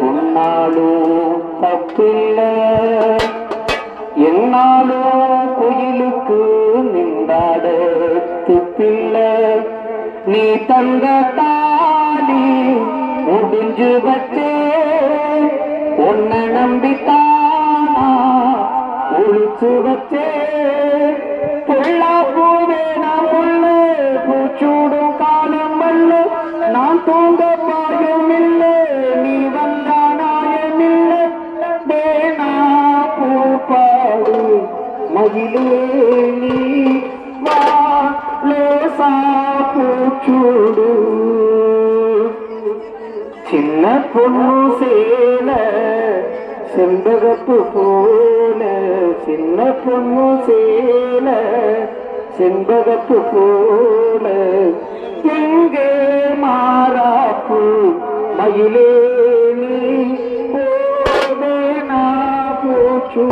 கொன்னாலும் தப்பில்ல. என்னாலும் குயிலுக்கு நின்றாட துப்பில்ல. நீ தந்த தாலி முடிஞ்சு வச்சே. உன்னை நம்பித்தானா? ஒழிச்சு வச்சே. பொள்ளா தூங்க பாயம் நீ வந்தா நாயம் இல்லை தேனா பூப்பாடு மகிழே நீ வா லேசா பூச்சூடு. சின்ன பொண்ணு சேல செண்பகப்பு போல. சின்ன பொண்ணு சேல செண்பகப்பு போல. மயிலே நீ போதே நான் பூச்சு